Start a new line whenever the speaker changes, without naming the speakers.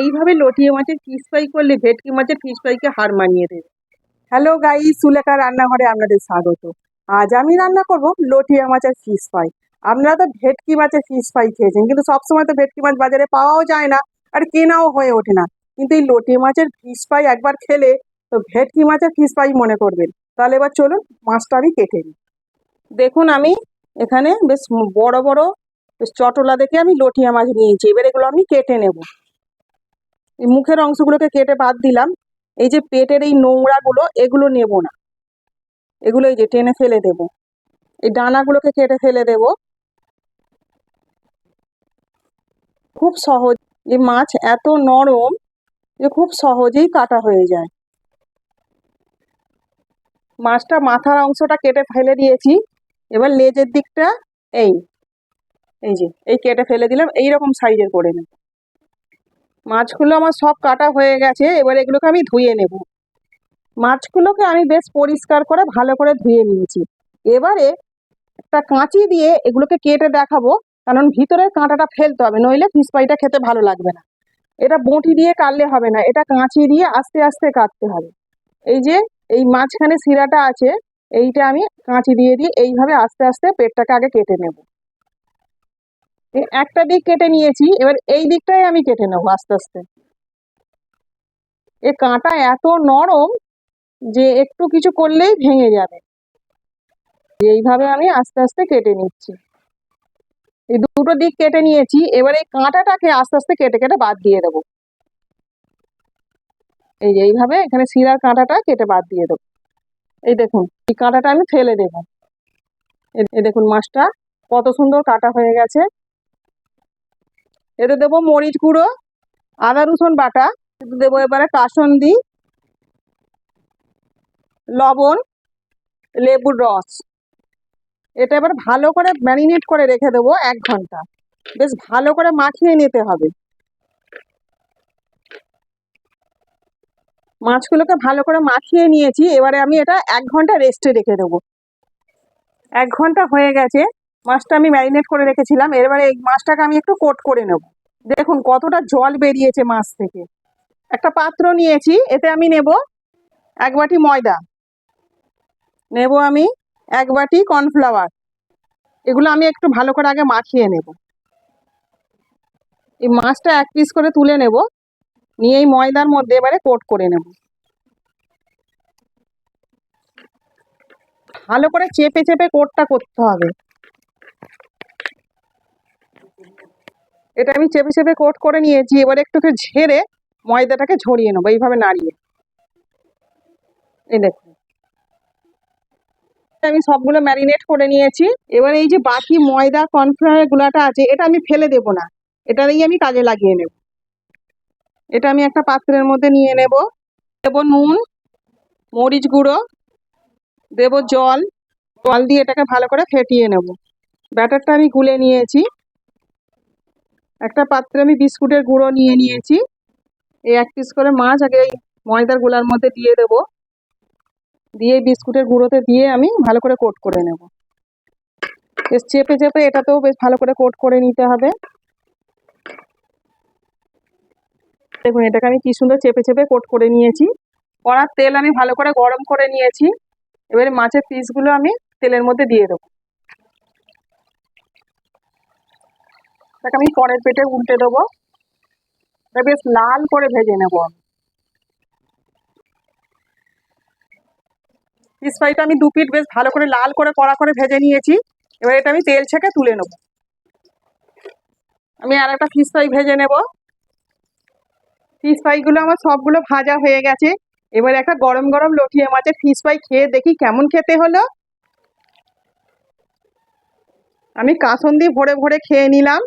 এইভাবে লটিয়ে মাছের fish fry করলে ভেটকি মাছের ফিস ফ্রাইকে হার মানিয়ে দেবে। হ্যালো গাই সুলেখা রান্নাঘরে আপনাদের স্বাগত। আজ আমি রান্না করব লটিয়া মাছের ফিশ ফ্রাই আপনারা তো ভেটকি মাছের ফিশ ফ্রাই খেয়েছেন, কিন্তু সবসময় তো ভেটকি মাছ বাজারে পাওয়াও যায় না আর কেনাও হয়ে ওঠে না। কিন্তু এই লটিয়া মাছের ফিস ফ্রাই একবার খেলে তো ভেটকি মাছের ফিশ ফ্রাই মনে করবেন। তাহলে এবার চলুন মাছটা আমি কেটে নিই। দেখুন আমি এখানে বেশ বড় বড় বেশ চটলা দেখে আমি লটিয়া মাছ নিয়েছি। এবার এগুলো আমি কেটে নেব। মুখের অংশগুলোকে কেটে বাদ দিলাম। এই যে পেটের এই নোংরাগুলো, এগুলো নেব না। এগুলো এই যে টেনে ফেলে দেব। এই ডানাগুলোকে কেটে ফেলে দেব। খুব সহজ। এই মাছ এত নরম যে খুব সহজেই কাটা হয়ে যায়। মাছটা মাথার অংশটা কেটে ফেলে দিয়েছি। এবার লেজের দিকটা এই এই যে, এই কেটে ফেলে দিলাম। এই রকম সাইজের করে নেব। মাছগুলো আমার সব কাটা হয়ে গেছে, এবার এগুলোকে আমি ধুয়ে নেব। মাছগুলোকে আমি বেশ পরিষ্কার করে ভালো করে ধুয়ে নিয়েছি। এবারে একটা কাঁচি দিয়ে এগুলোকে কেটে দেখাবো, কারণ ভিতরের কাঁটাটা ফেলতে হবে, নইলে ফিশ ফ্রাইটা খেতে ভালো লাগবে না। এটা বঁটি দিয়ে কাটলে হবে না, এটা কাঁচি দিয়ে আস্তে আস্তে কাটতে হবে। এই যে, এই মাঝখানে শিরাটা আছে, এইটা আমি কাঁচি দিয়ে দিয়ে এইভাবে আস্তে আস্তে পেটটাকে আগে কেটে নেব। একটা দিক কেটে নিয়েছি, এবার এই দিকটাই আমি কেটে নেব আস্তে আস্তে। এ কাঁটা এত নরম যে একটু কিছু করলেই ভেঙে যাবে। এইভাবে আমি আস্তে আস্তে কেটে নিচ্ছি। এই দুটো দিক কেটে নিয়েছি, এবার এই কাঁটাটাকে আস্তে আস্তে কেটে কেটে বাদ দিয়ে দেবো। এই যে এইভাবে এখানে শিরার কাঁটাটা কেটে বাদ দিয়ে দেবো। এই দেখুন, এই কাঁটাটা আমি ফেলে দেবো। এই দেখুন মাছটা, কত সুন্দর কাটা হয়ে গেছে। এতে দেবো মরিচ গুঁড়ো, আদা রসুন বাটা দেবো এবারে কাসন্দি, লবণ, লেবুর রস। এটা এবার ভালো করে ম্যারিনেট করে রেখে দেবো এক ঘণ্টা। বেশ ভালো করে মাখিয়ে নিতে হবে। মাছগুলোকে ভালো করে মাখিয়ে নিয়েছি, এবারে আমি এটা এক ঘণ্টা রেস্টে রেখে দেবো। এক ঘণ্টা হয়ে গেছে। মাছটা আমি ম্যারিনেট করে রেখেছিলাম। এবারে এই মাছটাকে আমি একটু কোট করে নেব। দেখুন, কতটা জল বেরিয়েছে মাছ থেকে। একটা পাত্র নিয়েছি, এতে আমি নেব এক বাটি ময়দা। নেব আমি এক বাটি কর্নফ্লাওয়ার এগুলো আমি একটু ভালো করে আগে মাখিয়ে নেব। এই মাছটা এক পিস করে তুলে নেব। নিয়ে এই ময়দার মধ্যে এবারে কোট করে নেব। ভালো করে চেপে চেপে কোটটা করতে হবে। এটা আমি চেপে চেপে কোট করে নিয়েছি, এবারে একটু ঝেড়ে ময়দাটাকে ঝরিয়ে নেব, এইভাবে নাড়িয়ে। এই দেখুন। আমি সবগুলো ম্যারিনেট করে নিয়েছি। এবার এই যে বাকি ময়দা কর্নফ্লাওয়ার গুলাটা আছে, এটা আমি ফেলে দেব না। এটা দিয়ে আমি কাজে লাগিয়ে নেব। এটা আমি একটা পাত্রের মধ্যে নিয়ে নেব। দেব নুন, মরিচ গুঁড়ো, দেব জল। জল দিয়ে এটাকে ভালো করে ফেটিয়ে নেব। ব্যাটারটা আমি গুলে নিয়েছি। একটা পাত্রে আমি বিস্কুটের গুঁড়ো নিয়ে নিয়েছি। এই এক পিস করে মাছ আগে এই ময়দারগুলার মধ্যে দিয়ে দেব। দিয়ে বিস্কুটের গুঁড়োতে দিয়ে আমি ভালো করে কোট করে নেব। বেশ চেপে চেপে এটাতেও বেশ ভালো করে কোট করে নিতে হবে। দেখুন, এটাকে আমি কি সুন্দর চেপে চেপে কোট করে নিয়েছি। কড়ার তেল আমি ভালো করে গরম করে নিয়েছি। এবারে মাছের পিসগুলো আমি তেলের মধ্যে দিয়ে দেবো। এটাকে আমি পরের পেটে উল্টে দেবো। বেশ লাল করে ভেজে নেব ফিস ফ্রাইটা আমি দু পিট বেশ ভালো করে লাল করে কড়া করে ভেজে নিয়েছি। এবার এটা আমি তেল ছেঁকে তুলে নেব। আমি আর একটা ফিস ফ্রাই ভেজে নেব। ফিস ফ্রাইগুলো আমার সবগুলো ভাজা হয়ে গেছে। এবার একটা গরম গরম লটিয়ে মাছের ফিস ফ্রাই খেয়ে দেখি কেমন খেতে হলো। আমি কাসন্দি ভরে ভরে খেয়ে নিলাম।